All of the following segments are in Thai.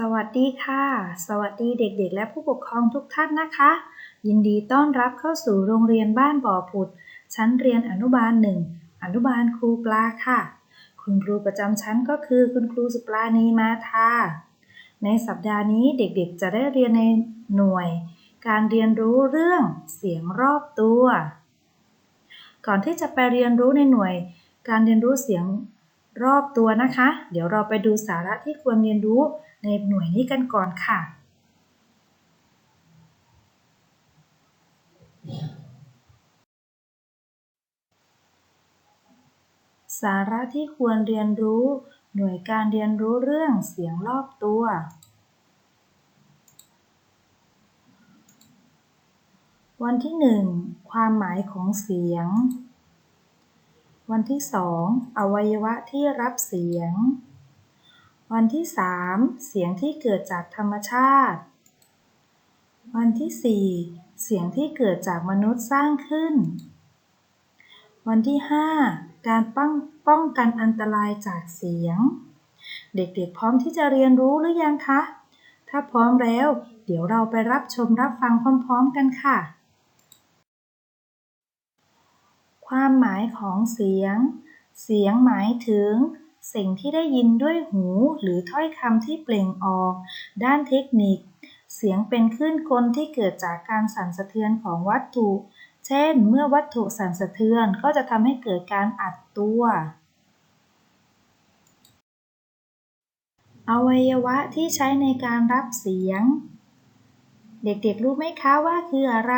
สวัสดีค่ะ สวัสดีเด็กๆ และผู้ปกครองทุกท่านนะคะ ยินดีต้อนรับเข้าสู่โรงเรียนบ้านบ่อผุด ชั้นเรียนอนุบาลหนึ่งอนุบาลครูปลาค่ะ คุณครูประจำชั้นก็คือคุณครูสุปราณีมาทาในสัปดาห์นี้เด็กๆ จะได้เรียนในหน่วย การเรียนรู้เรื่องเสียงรอบตัว ก่อนที่จะไปเรียนรู้ในหน่วย การเรียนรู้เสียง รอบตัวนะคะ เดี๋ยวเราไปดูสาระที่ควรเรียนรู้ในหน่วยนี้กันก่อนค่ะ สาระที่ควรเรียนรู้ หน่วยการเรียนรู้เรื่องเสียงรอบตัววันที่หนึ่งความหมายของเสียง วันที่สองอวัยวะที่รับเสียง วันที่สามเสียงที่เกิดจากธรรมชาติ วันที่สี่เสียงที่เกิดจากมนุษย์สร้างขึ้น วันที่ห้าการป้องป้องกันอันตรายจากเสียง เด็กๆพร้อมที่จะเรียนรู้หรือยังคะ ถ้าพร้อมแล้ว เดี๋ยวเราไปรับชมรับฟังพร้อม ๆ กันค่ะ ความหมายของเสียง เสียงหมายถึง สิ่งที่ได้ยินด้วยหูหรือถ้อยคำที่เปล่งออก ด้านเทคนิค เสียงเป็นคลื่นกลที่เกิดจากการสั่นสะเทือนของวัตถุ เช่น เมื่อวัตถุสั่นสะเทือนก็จะทำให้เกิดการอัดตัว อวัยวะที่ใช้ในการรับเสียง เด็กๆรู้ไหมคะว่าคืออะไร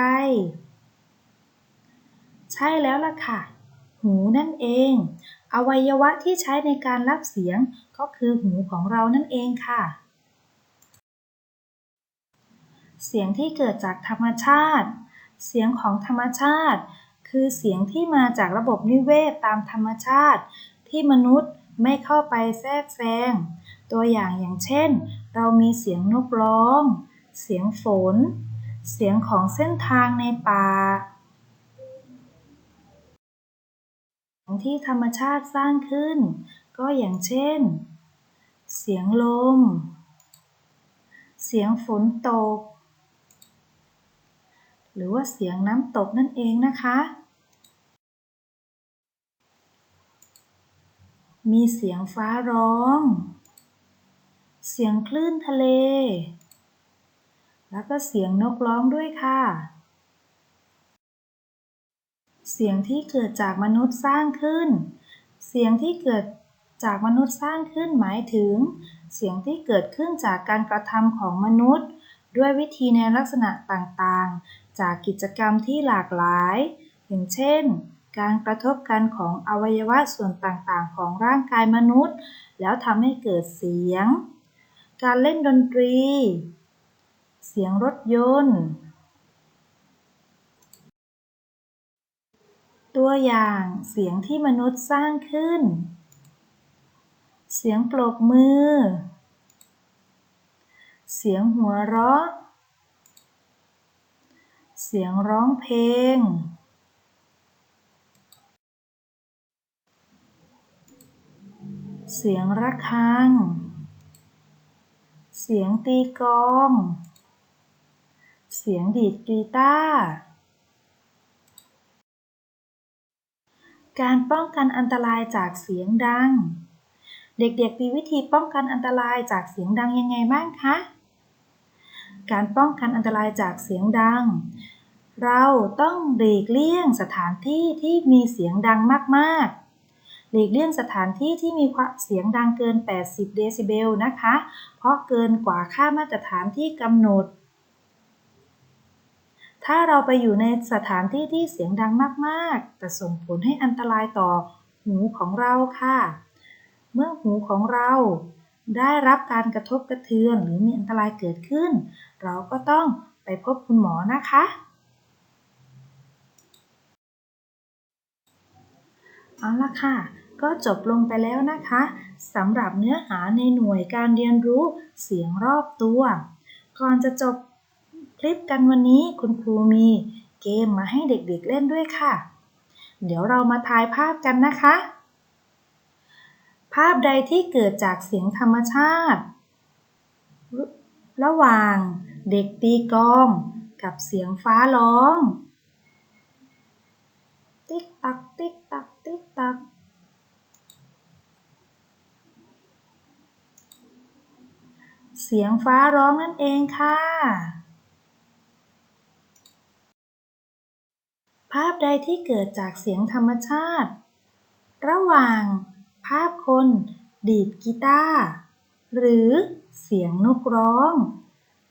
ใช่แล้วล่ะค่ะ หูนั่นเอง อวัยวะที่ใช้ในการรับเสียงก็คือหูของเรานั่นเองค่ะ เสียงที่เกิดจากธรรมชาติ เสียงของธรรมชาติ คือเสียงที่มาจากระบบนิเวศตามธรรมชาติ ที่มนุษย์ไม่เข้าไปแทรกแซง ตัวอย่างอย่างเช่น เรามีเสียงนกร้อง เสียงฝน เสียงของเส้นทางในป่า ที่ธรรมชาติสร้างขึ้น ก็อย่างเช่น เสียงลม เสียงฝนตก หรือว่าเสียงน้ำตกนั่นเองนะคะ มีเสียงฟ้าร้อง เสียงคลื่นทะเล แล้วก็เสียงนกร้องด้วยค่ะ เสียงที่เกิดจากมนุษย์สร้างขึ้น เสียงที่เกิดจากมนุษย์สร้างขึ้นหมายถึง เสียงที่เกิดขึ้นจากการกระทำของมนุษย์ ด้วยวิธีในลักษณะต่างๆ จากกิจกรรมที่หลากหลาย อย่างเช่น การกระทบกันของอวัยวะส่วนต่างๆ ของร่างกายมนุษย์ แล้วทำให้เกิดเสียง การเล่นดนตรี เสียงรถยนต์ ตัวอย่างเสียงที่มนุษย์สร้างขึ้น เสียงปรบมือ เสียงหัวเราะ เสียงร้องเพลง เสียงระฆัง เสียงตีกลอง เสียงดีดกีตาร์ การป้องกันอันตรายจากเสียงดัง เด็กๆ มีวิธีป้องกันอันตรายจากเสียงดังยังไงบ้างคะ การป้องกันอันตรายจากเสียงดัง เราต้องหลีกเลี่ยงสถานที่ที่มีเสียงดังมากๆหลีกเลี่ยงสถานที่ที่มีเสียงดังเกิน 80 เดซิเบลนะคะ เพราะเกินกว่าค่ามาตรฐานที่กำหนด ถ้าเราไปอยู่ในสถานที่ที่เสียงดังมากๆ จะส่งผลให้อันตรายต่อหูของเราค่ะ เมื่อหูของเราได้รับการกระทบกระเทือนหรือมีอันตรายเกิดขึ้น เราก็ต้องไปพบคุณหมอนะคะ เอาละค่ะ ก็จบลงไปแล้วนะคะสำหรับเนื้อหาในหน่วยการเรียนรู้เสียงรอบตัว ก่อนจะจบ คลิปกันวันนี้คุณครูมีเกมมาให้เด็กๆเล่นด้วยค่ะ เดี๋ยวเรามาทายภาพกันนะคะ ภาพใดที่เกิดจากเสียงธรรมชาติระระหว่างเด็กตีกลองกับเสียงฟ้าร้อง ติ๊กตักติ๊กตักติ๊กตักเสียงฟ้าร้องนั่นเองค่ะ ภาพ ใดที่เกิดจากเสียงธรรมชาติ ระหว่าง ภาพคน ดีดกีตาร์หรือเสียงนกร้อง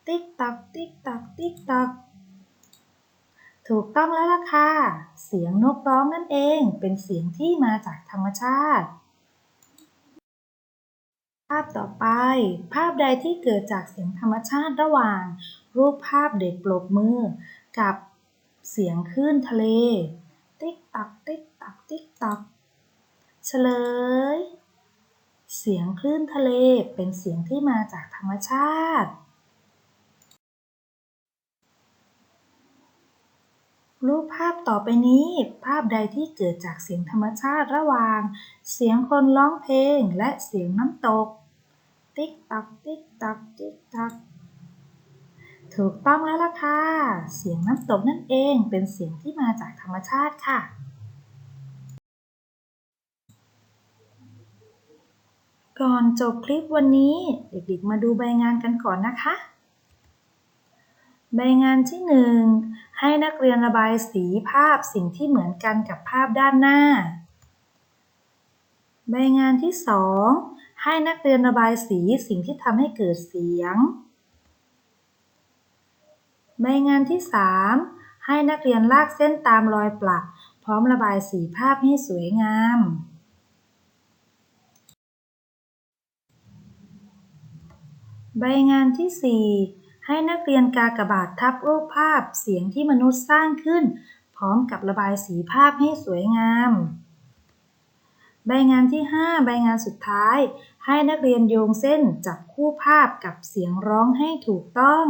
ติ๊กตักติ๊กตักติ๊กตักถูกต้องแล้วล่ะค่ะ เสียงนกร้องนั่นเองเป็นเสียงที่มาจากธรรมชาติ ภาพต่อไป ภาพใดที่เกิดจากเสียงธรรมชาติระหว่าง รูปภาพเด็กปรบมือ กับ เสียงคลื่นทะเล ติ๊กตัก ติ๊กตัก ติ๊กตัก เฉลย เสียงคลื่นทะเลเป็นเสียงที่มาจากธรรมชาติ รูปภาพต่อไปนี้ ภาพใดที่เกิดจากเสียงธรรมชาติระหว่าง เสียงคนร้องเพลงและเสียงน้ำตก ติ๊กตัก ติ๊กตัก ติ๊กตัก ถูกต้องแล้วล่ะค่ะ เสียงน้ำตกนั่นเองเป็นเสียงที่มาจากธรรมชาติค่ะ ก่อนจบคลิปวันนี้ เด็กๆ มาดูใบงานกันก่อนนะคะ ใบงานที่หนึ่งให้นักเรียนระบายสีภาพสิ่งที่เหมือนกันกับภาพด้านหน้า ใบงานที่สองให้นักเรียนระบายสีสิ่งที่ทำให้เกิดเสียง ใบงานที่สามให้นักเรียนลากเส้นตามรอยปลัก พร้อมระบายสีภาพให้สวยงาม ใบงานที่ 4 ให้นักเรียนกากบาททับรูปภาพเสียงที่มนุษย์สร้างขึ้น พร้อมกับระบายสีภาพให้สวยงาม ใบงานที่ 5 ใบงานสุดท้าย ให้นักเรียนโยงเส้นจับคู่ภาพกับเสียงร้องให้ถูกต้อง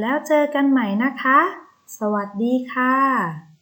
แล้วเจอกันใหม่นะคะ สวัสดีค่ะ